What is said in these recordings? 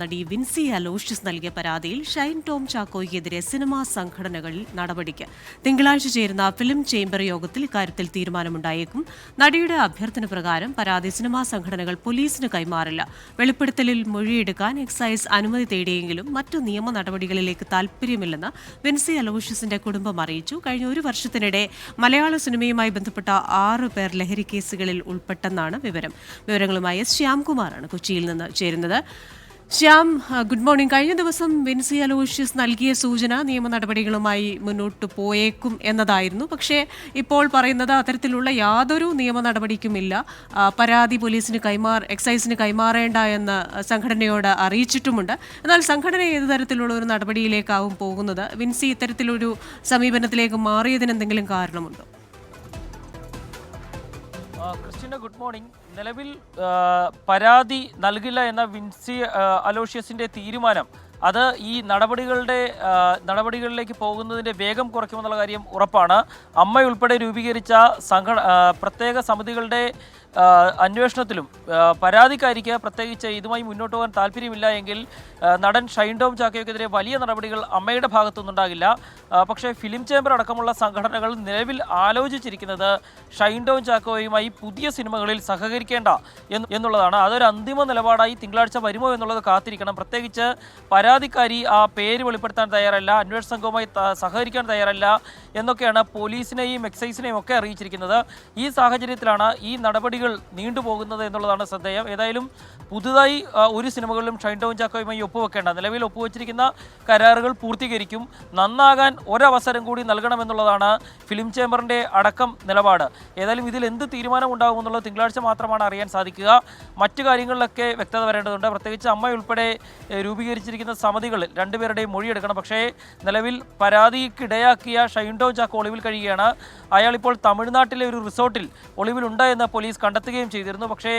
നടി വിൻസി അലോഷ്യസ് നൽകിയ പരാതിയിൽ ഷൈൻ ടോം ചാക്കോയ്ക്കെതിരെ സിനിമാ സംഘടനകളിൽ നടപടിക്ക്. തിങ്കളാഴ്ച ചേരുന്ന ഫിലിം ചേംബർ യോഗത്തിൽ ഇക്കാര്യത്തിൽ തീരുമാനമുണ്ടായേക്കും. നടിയുടെ അഭ്യർത്ഥന പ്രകാരം പരാതി സിനിമാ സംഘടനകൾ പോലീസിന് കൈമാറില്ല. വെളിപ്പെടുത്തലിൽ മൊഴിയെടുക്കാൻ എക്സൈസ് അനുമതി തേടിയെങ്കിലും മറ്റു നിയമ നടപടികളിലേക്ക് താൽപ്പര്യമില്ലെന്ന് വിൻസി അലോഷ്യസിന്റെ കുടുംബം അറിയിച്ചു. കഴിഞ്ഞ ഒരു വർഷത്തിനിടെ മലയാള സിനിമയുമായി ബന്ധപ്പെട്ട ആറ് പേർ ലഹരി കേസുകളിൽ ഉൾപ്പെട്ടെന്നാണ് വിവരം. വിവരങ്ങളുമായി എസ് ശ്യാംകുമാറാണ് കൊച്ചിയിൽ നിന്ന് ചേരുന്നത്. Shyam good morning. കഴിഞ്ഞ ദിവസം വിൻസി അലോഷ്യസ് നൽകിയ സൂചന നിയമ നടപടികളുമായി മുന്നോട്ട് പോയേക്കും എന്നതായിരുന്നു. പക്ഷേ ഇപ്പോൾ പറയുന്നത് അത്തരത്തിലുള്ള യാതൊരു നിയമ നടപടിക്കുമില്ല. പരാതി പോലീസിന് കൈമാർ എക്സൈസിന് കൈമാറേണ്ട എന്ന് സംഘടനയോട് അറിയിച്ചിട്ടുമുണ്ട്. എന്നാൽ സംഘടന ഏത് തരത്തിലുള്ള ഒരു നടപടിയിലേക്കാവും പോകുന്നത്? വിൻസി ഇത്തരത്തിലൊരു സമീപനത്തിലേക്ക് മാറിയതിന് എന്തെങ്കിലും കാരണമുണ്ടോ? Christina good morning. നിലവിൽ പരാതി നൽകില്ല എന്ന വിൻസി അലോഷ്യസിന്റെ തീരുമാനം. അത് ഈ നടപടികളുടെ നടപടികളിലേക്ക് പോകുന്നതിന്റെ വേഗം കുറയ്ക്കുമെന്നുള്ള കാര്യം ഉറപ്പാണ്. അമ്മയുൾപ്പെടെ രൂപീകരിച്ച സംഘ പ്രത്യേക സമിതികളുടെ അന്വേഷണത്തിലും പരാതിക്കാരിക്ക് പ്രത്യേകിച്ച് ഇതുമായി മുന്നോട്ട് പോകാൻ താല്പര്യമില്ല എങ്കിൽ നടൻ ഷൈൻ ടോം ചാക്കോയ്ക്കെതിരെ വലിയ നടപടികൾ അമ്മയുടെ ഭാഗത്തുനിന്നുണ്ടാകില്ല. പക്ഷേ ഫിലിം ചേംബർ അടക്കമുള്ള സംഘടനകൾ നിലവിൽ ആലോചിച്ചിരിക്കുന്നത് ഷൈൻ ടോം ചാക്കോയുമായി പുതിയ സിനിമകളിൽ സഹകരിക്കേണ്ട എന്നുള്ളതാണ്. അതൊരു അന്തിമ നിലപാടായി തിങ്കളാഴ്ച വരുമോ എന്നുള്ളത് കാത്തിരിക്കണം. പ്രത്യേകിച്ച് പരാതിക്കാരി ആ പേര് വെളിപ്പെടുത്താൻ തയ്യാറല്ല അന്വേഷണ സംഘവുമായി സഹകരിക്കാൻ തയ്യാറല്ല എന്നൊക്കെയാണ് പോലീസിനെയും എക്സൈസിനെയും ഒക്കെ അറിയിച്ചിരിക്കുന്നത്. ഈ സാഹചര്യത്തിലാണ് ഈ നടപടികൾ നീണ്ടുപോകുന്നത് എന്നുള്ളതാണ് ശ്രദ്ധേയം. ഏതായാലും പുതുതായി ഒരു സിനിമകളിലും ഷൈൻ ടൗൺ ചാക്കോയുമായി ഒപ്പുവെക്കേണ്ട. നിലവിൽ ഒപ്പുവെച്ചിരിക്കുന്ന കരാറുകൾ പൂർത്തീകരിക്കും. നന്നാകാൻ ഒരവസരം കൂടി നൽകണമെന്നുള്ളതാണ് ഫിലിം ചേംബറിന്റെ അടക്കം നിലപാട്. ഏതായാലും ഇതിൽ എന്ത് തീരുമാനം ഉണ്ടാകുമെന്നുള്ളത് തിങ്കളാഴ്ച മാത്രമാണ് അറിയാൻ സാധിക്കുക. മറ്റു കാര്യങ്ങളിലൊക്കെ വ്യക്തത വരേണ്ടതുണ്ട്. പ്രത്യേകിച്ച് അമ്മ ഉൾപ്പെടെ രൂപീകരിച്ചിരിക്കുന്ന സമിതികളിൽ രണ്ടുപേരുടെയും മൊഴിയെടുക്കണം. പക്ഷേ നിലവിൽ പരാതിക്കിടയാക്കിയ ഷൈൻ ടൗൺ ചാക്കോ ഒളിവിൽ കഴിയുകയാണ്. അയാൾ ഇപ്പോൾ തമിഴ്നാട്ടിലെ ഒരു റിസോർട്ടിൽ ഒളിവിലുണ്ട് എന്ന് പോലീസ് കണ്ടെത്തുകയും ചെയ്തിരുന്നു. പക്ഷേ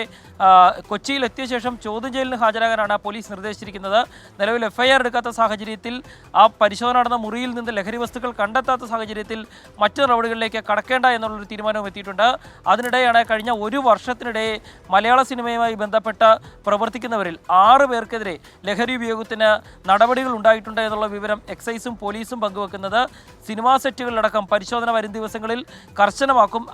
കൊച്ചിയിൽ എത്തിയ ശേഷം ചോദ്യം ചെയ്യലിന് ഹാജരാകാനാണ് പോലീസ് നിർദ്ദേശിച്ചിരിക്കുന്നത്. നിലവിൽ എഫ്ഐആർ എടുക്കാത്ത സാഹചര്യത്തിൽ ആ പരിശോധന നടന്ന മുറിയിൽ നിന്ന് ലഹരി വസ്തുക്കൾ കണ്ടെത്താത്ത സാഹചര്യത്തിൽ മറ്റു നടപടികളിലേക്ക് കടക്കേണ്ട എന്നുള്ളൊരു തീരുമാനവും എത്തിയിട്ടുണ്ട്. അതിനിടെയാണ് കഴിഞ്ഞ ഒരു വർഷത്തിനിടെ മലയാള സിനിമയുമായി ബന്ധപ്പെട്ട് പ്രവർത്തിക്കുന്നവരിൽ ആറ് പേർക്കെതിരെ ലഹരി ഉപയോഗത്തിന് നടപടികൾ ഉണ്ടായിട്ടുണ്ട് എന്നുള്ള വിവരം എക്സൈസും പോലീസും പങ്കുവെക്കുന്നത്. സിനിമാ സെറ്റുകളിലടക്കം പരിശോധന വരും ദിവസങ്ങളിൽ കർശനമാക്കും.